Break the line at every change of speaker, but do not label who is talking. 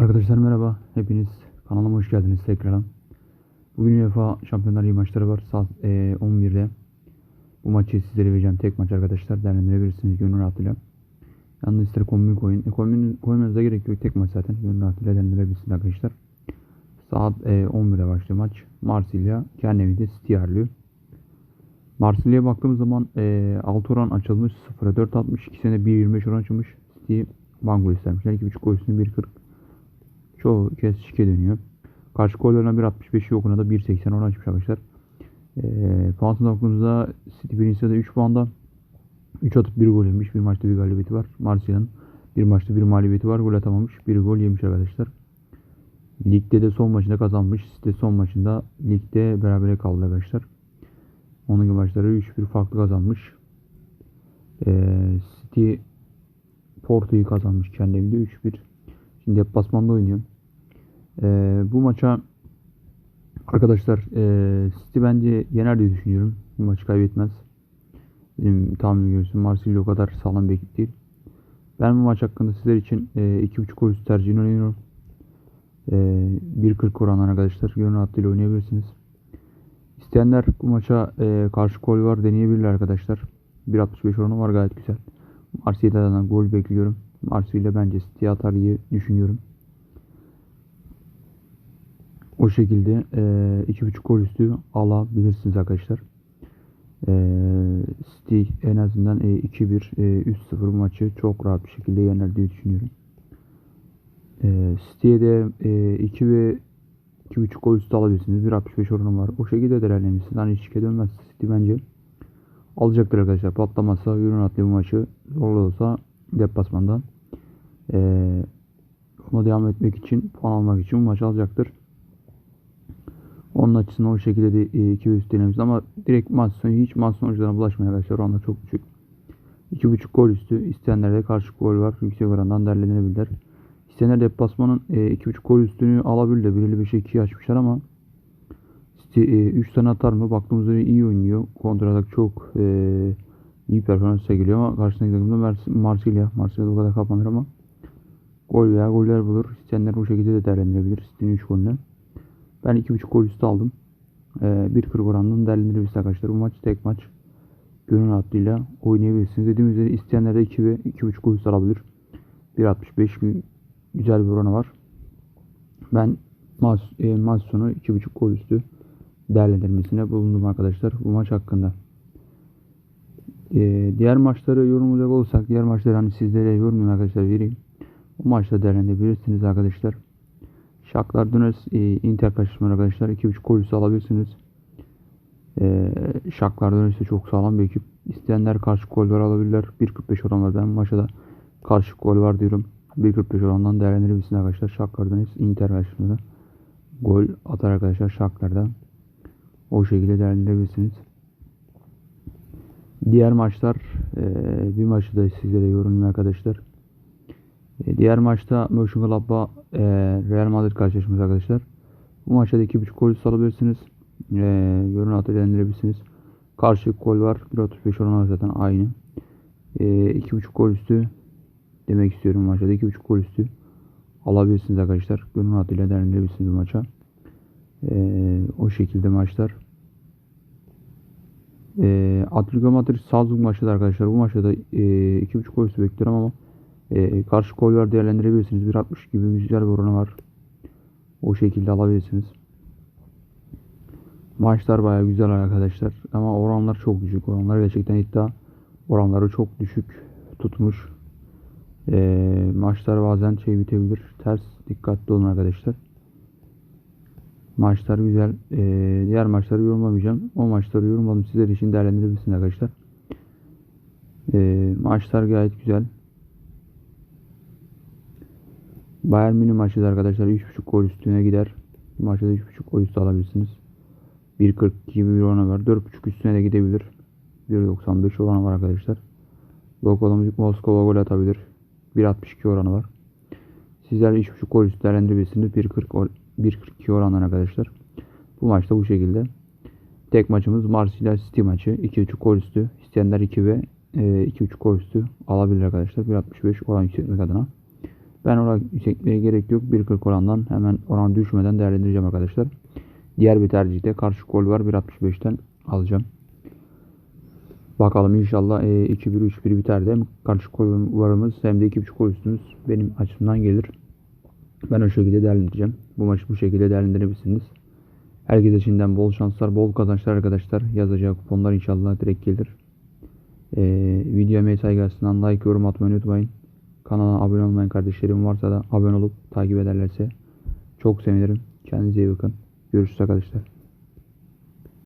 Arkadaşlar merhaba. Hepiniz kanalıma hoş geldiniz tekrardan. Bugün UEFA Şampiyonlar Ligi maçları var. Saat eee, 11'de. Bu maçı sizlere vereceğim. Tek maç arkadaşlar. Değerlendirebilirsiniz gönül rahatlığıyla. Yalnız ister kombin koyun. E, kombin koymanıza gerek yok. Tek maç zaten. Gönül rahatlığıyla değerlendirebilirsiniz arkadaşlar. Saat eee, 11'de başlıyor maç. Marsilya kendi evinde City ağırlıyor. Marsilya'ya baktığımız zaman eee 6 oran açılmış. 0'a 4 atmış. 2 sene 1.25 oran açılmış. City banko istermişler. 2.5 gol üstüne 1.40 çoğu kez şike dönüyor. Karşı gollerine 1.65 yokuna da 1.80 oran açmış arkadaşlar. Ee, puan baktığımızda City birinci sırada 3 puanda. 3 atıp 1 gol yemiş. Bir maçta bir galibiyeti var. Marsilya'nın bir maçta bir mağlubiyeti var. Gol atamamış. Bir gol yemiş arkadaşlar. Ligde de son maçında kazanmış. City son maçında ligde berabere kaldı arkadaşlar. Onun gibi maçları 3-1 farklı kazanmış. Ee, City Porto'yu kazanmış kendi evinde 3-1. Şimdi deplasmanda oynuyor. Ee, bu maça arkadaşlar e, City bence yener diye düşünüyorum. Bu maçı kaybetmez. Benim tahminim görüyorsun. Marsilya o kadar sağlam bir ekip değil. Ben bu maç hakkında sizler için e, 2.5 gol tercihini öneriyorum. E, 1.40 oran arkadaşlar. Gönül hattıyla oynayabilirsiniz. İsteyenler bu maça e, karşı gol var deneyebilirler arkadaşlar. 1.65 oranı var gayet güzel. Marsilya'dan gol bekliyorum. Marsilya bence City atar diye düşünüyorum. O şekilde e, iki buçuk gol üstü alabilirsiniz arkadaşlar. E, City en azından e, 2-1 e, 3-0 bu maçı çok rahat bir şekilde yener diye düşünüyorum. E, City'ye de e, 2 ve 2.5 gol üstü alabilirsiniz. 1.65 oranı var. O şekilde değerlendirmişsiniz. Hani şike dönmez City bence. Alacaktır arkadaşlar. Patlamazsa atlı bu maçı zorlu olsa deplasmanda ee, ona devam etmek için puan almak için bu maçı alacaktır. Onun açısından o şekilde de 2 üst denemiş ama direkt maç hiç maç sonuçlarına bulaşmayın arkadaşlar. Oranlar çok düşük. 2.5 gol üstü. İsteyenlerde karşı gol var. Yüksek orandan değerlenebilirler. İsteyenler deplasmanın e, 2.5 gol üstünü alabilir de 1.55'e 2 açmışlar ama City 3 tane atar mı? Baktığımızda iyi oynuyor. Kontratak çok e, iyi performans sergiliyor ama karşısındaki takımda Mars Marsilya. Marsilya'da o kadar kapanır ama gol veya goller bulur. İsteyenler bu şekilde de değerlendirebilir. City'nin 3 golünü. Ben 2.5 gol üstü aldım. E, 1.40 oranından değerlendirebilirsiniz arkadaşlar. Bu maç tek maç. Gönül rahatlığıyla oynayabilirsiniz. Dediğim üzere isteyenler de 2 ve 2.5 gol üstü alabilir. 1.65 güzel bir oranı var. Ben maç, e, sonu 2.5 gol üstü değerlendirmesine bulundum arkadaşlar bu maç hakkında. Ee, diğer maçları yorumlayacak olursak diğer maçları hani sizlere yorumlayayım arkadaşlar vereyim. Bu maçta değerlendirebilirsiniz arkadaşlar. Shakhtar Donetsk e, Inter karşılaşma arkadaşlar 2.5 gol üstü alabilirsiniz. Ee, Shakhtar Donetsk de çok sağlam bir ekip. İsteyenler karşı gol var alabilirler. 1.45 oran var. Ben bu maçta da karşı gol var diyorum. 1.45 orandan değerlendirebilirsiniz arkadaşlar. Shakhtar Donetsk Inter karşılaşmada gol atar arkadaşlar Shakhtar'da. O şekilde değerlendirebilirsiniz. Diğer maçlar e, bir maçı da sizlere yorumlayayım arkadaşlar. E, diğer maçta Mönchengladbach e, Real Madrid karşılaşması arkadaşlar. Bu maçta da 2.5 gol alabilirsiniz. E, yorum atı değerlendirebilirsiniz. Karşı gol var. 1.35 oranı zaten aynı. E, 2.5 gol üstü demek istiyorum maçta da 2.5 gol üstü alabilirsiniz arkadaşlar. Gönül atıyla değerlendirebilirsiniz bu maça. Ee, o şekilde maçlar. Ee, Atletico Madrid Salzburg maçı da arkadaşlar. Bu maçta da e, 2.5 gol üstü bekliyorum ama e, karşı gol var değerlendirebilirsiniz. 1.60 gibi güzel bir oranı var. O şekilde alabilirsiniz. Maçlar baya güzel arkadaşlar. Ama oranlar çok düşük. Oranlar gerçekten iddia oranları çok düşük tutmuş. E, maçlar bazen şey bitebilir. Ters dikkatli olun arkadaşlar. Maçlar güzel. Ee, diğer maçları yorumlamayacağım. O maçları yorumladım. Sizler için değerlendirebilirsiniz arkadaşlar. Ee, maçlar gayet güzel. Bayern Münih maçı da arkadaşlar 3.5 gol üstüne gider. Maçta da 3.5 gol üstü alabilirsiniz. 1.40 gibi bir oranı var. 4.5 üstüne de gidebilir. 1.95 oranı var arkadaşlar. Lokomotiv Moskova gol atabilir. 1.62 oranı var. Sizler 3.5 gol üstü değerlendirebilirsiniz. 1.40 1.42 oranlar arkadaşlar. Bu maçta bu şekilde. Tek maçımız Marsilya City maçı. 2.5 gol üstü. İsteyenler 2 ve e, 2.5 gol üstü alabilir arkadaşlar. 1.65 oran yükseltmek adına. Ben oran yüksekliğe gerek yok. 1.40 orandan hemen oran düşmeden değerlendireceğim arkadaşlar. Diğer bir tercihte karşı gol var. 1.65'ten alacağım. Bakalım inşallah e, 2-1 3-1 biter de karşı gol varımız hem de 2.5 gol üstümüz benim açımdan gelir. Ben o şekilde değerlendireceğim. Bu maçı bu şekilde değerlendirebilirsiniz. Herkese şimdiden bol şanslar, bol kazançlar arkadaşlar. Yazacağı kuponlar inşallah direkt gelir. Ee, videoya mesaj gelsin. Like, yorum atmayı unutmayın. Kanala abone olmayan kardeşlerim varsa da abone olup takip ederlerse çok sevinirim. Kendinize iyi bakın. Görüşürüz arkadaşlar.